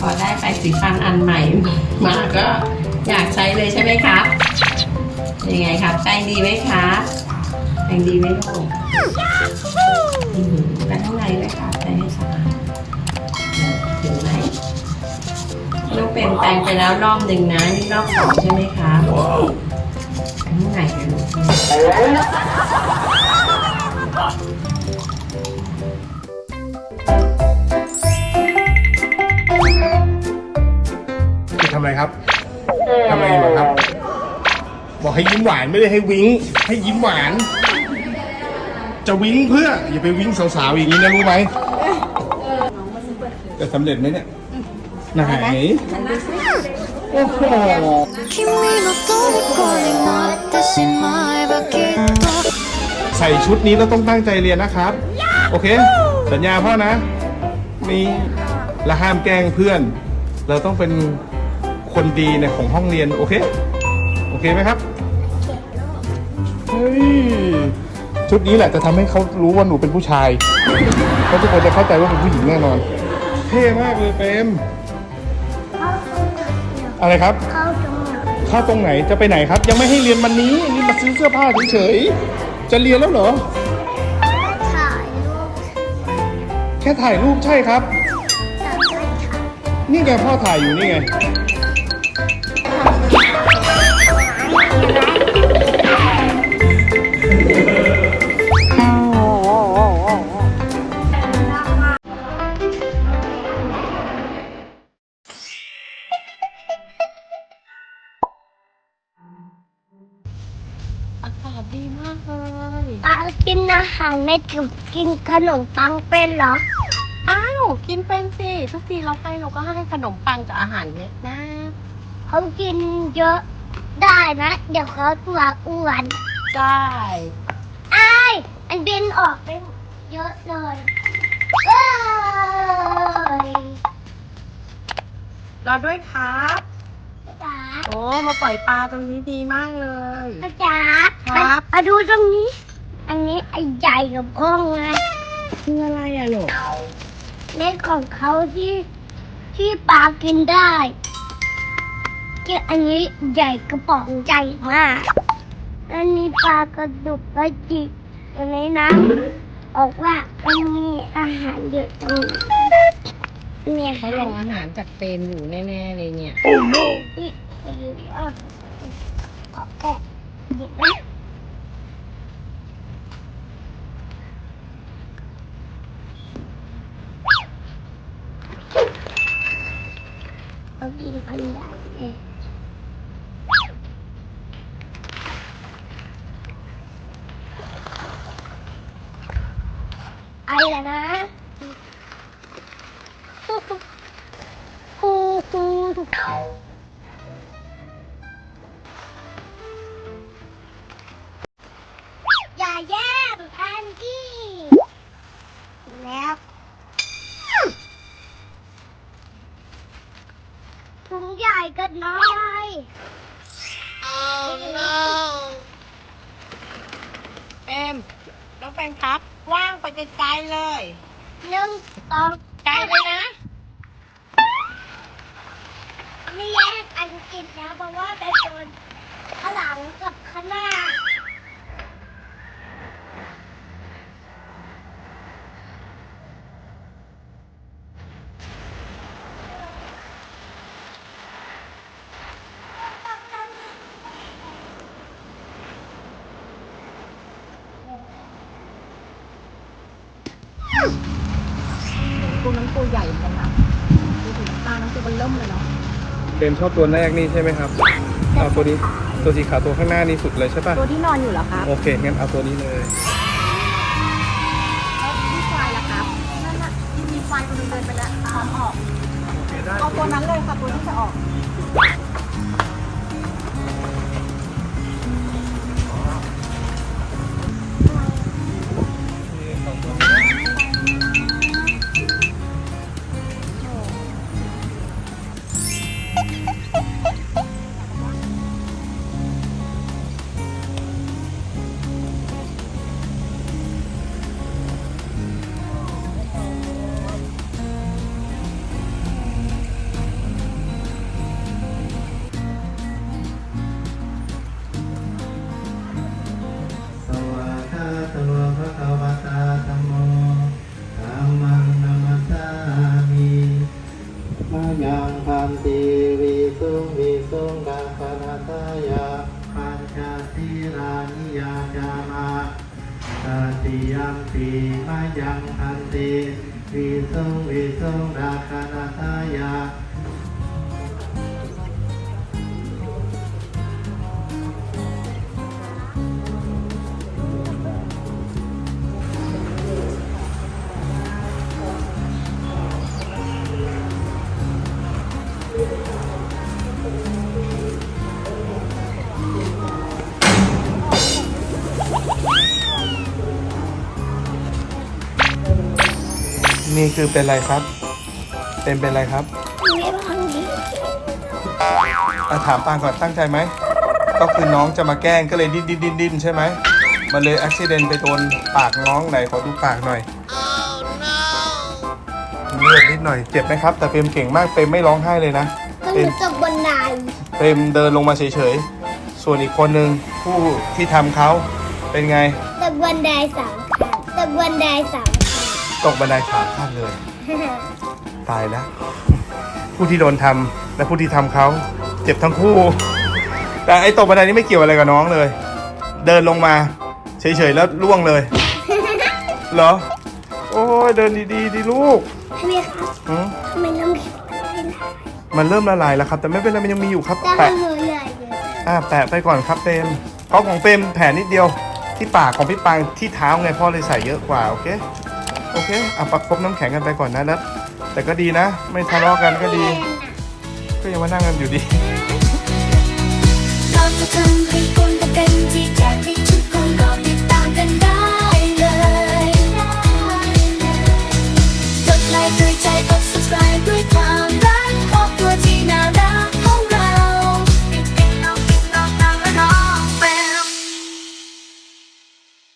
พอได้ไปสีฟันอันใหม่มาก็อยากใช้เลยใช่ไหมครับ ยังไงครับแป้งดีไหมครับแป้งดีไหมลูกอืมไปข้างในเลยครับไปให้สะอาดถึงไหมลูกเป็นแปลงไปแล้วรอบหนึ่งนะนี่รอบสองใช่ไหมครับไปข้างในเลยลูกับทำอะไรอยู่ครับ บอกให้ยิ้มหวานไม่ได้ให้วิ้งให้ยิ้มหวาน จะวิ้งเพื่ออย่าไปวิ้งสาวๆอย่างนี้นะรู้ไหมจะสำเร็จไหมเนี่ยไหนโอ้โหใส่ชุดนี้เราต้องตั้งใจเรียนนะครับ โอเค สัญญาพ่อนะ มีและห้ามแกล้งเพื่อน เราต้องเป็น คนดีในของห้องเรียนโอเค โอเคไหมครับเฮ้ยชุดนี้แหละจะทำให้เขารู้ว่าหนูเป็นผู้ชายเพราะทุกคนจะเข้าใจว่าเป็นผู้หญิงแน่นอน เท่มากเลยเปรมอะไรครับ เข้าตรงไหนเข้าตรงไหนจะไปไหนครับ ยังไม่ให้เรียนวันนี้นี่มาซื้อเสื้อผ้าเฉยๆจะเรียนแล้วเหรอ ถ่ายรูปแค่ถ่ายรูปใช่ครับแต่ไม่ถ่ายนี่ไงพ่อถ่ายอยู่นี่ไง อากาศดีมากเลยตากินอาหารไม่ถึงกินขนมปังเป็นเหรอ อ้าวกินเป็นสิทุกทีเราไปเราก็ให้ขนมปังกับอาหารเม็ดนะเขากินเยอะได้นะ เดี๋ยวเขาตัวอ้วนได้ไอ้ายอันบินออกไปเยอะเลยเอ้ยรอด้วยครับจ๋า โอ้มาปล่อยปลาตรงนี้ดีมากเลยจ๋าครับ มาดูตรงนี้ อันนี้ไอ้ใหญ่กับพ่องไงคืออะไรอะลูกเล็กของเขาที่ที่ปลากินได้เนี่ยอันนี้ใหญ่กระป๋องใหญ่มาก อันนี้ปลากระดุกกระจิกอันนี้นะบอกว่ามันมีอาหารเยอะจังเนี่ยเขาลงอาหารจากเฟรมอยู่แน่ๆเลยเนี่ยนี่คืออะขอแกะหยิบนะเอากิน ถุงใหญ่กันน้อยเอ็มน้องแฟนครับว่างไปไกลๆเลยหนึ่งสองไกลเลยนะไม่แยกอันกินนะเพราะว่าเป็นโซนข้างหลังกับข้างหน้า ตัวนั้นตัวใหญ่เหมือนกันนะดูถึงตาน้ำตัวมันเริ่มเลยเนาะเปรมชอบตัวแรกนี่ใช่ไหมครับเอาตัวนี้ตัวสีขาวตัวข้างหน้านี่สุดเลยใช่ปะตัวที่นอนอยู่เหรอครับโอเคงั้นเอาตัวนี้เลยแล้วที่ไฟล่ะครับนั่นน่ะที่มีไฟตัวนึงเดินไปแล้วพร้อมออกเอาตัวนั้นเลยค่ะตัวที่จะออก ตุงกัปปาตายาปัญจสีรานิยาจามาตติยัมปีมายังพันติวิสุงวิสุงราคานาตายา นี่คือเป็นอะไรครับ เป็นเป็นอะไรครับไม่พังดีอะถามปางก่อนตั้งใจไหม ก็คือน้องจะมาแกล้งก็เลยดิ้นดิ้นดิ้นดิ้นใช่ไหม มันเลยอุบิเหตุไปโดนปากน้องไหนขอดูปากหน่อยเลือดนิดหน่อยเจ็บไหมครับ แต่เปรมเก่งมากเปรมไม่ร้องไห้เลยนะ ก็เปหรนูมตกบันไดเปรมเดินลงมาเฉยๆ ส่วนอีกคนนึงผู้ที่ทำเขาเป็นไง ตกบันไดสามขั้นตกบันไดสาม ตกบันไดสามขั้นเลยขั้นตายแล้ว ผู้ที่โดนทำและผู้ที่ทำเขาเจ็บทั้งคู่ แต่ไอ้ตกบันไดนี่ไม่เกี่ยวอะไรกับน้องเลย เดินลงมา เฉยๆแล้วล่วงเลย เหรอ โอ้ยเดินดีๆดีลูกทำไมครับหืมทำไมน้ำแข็งไม่ละมันเริ่มละลายแล้วครับ แต่ไม่เป็นไรมันยังมีอยู่ครับแต่แปะมันเหนื่อยเลยอ่าแปะไปก่อนครับเปรมเพราะของเปรมแผลนิดเดียวที่ปากของพี่ปางที่เท้าไงพ่อเลยใส่เยอะกว่าโอเค โอเคอะประคบน้ำแข็งกันไปก่อนนะนัดแต่ก็ดีนะ ไม่ทะเลาะกันก็ดี ก็ยังมานั่งกันอยู่ดี เราจะทำให้คนเป็นที่ใจ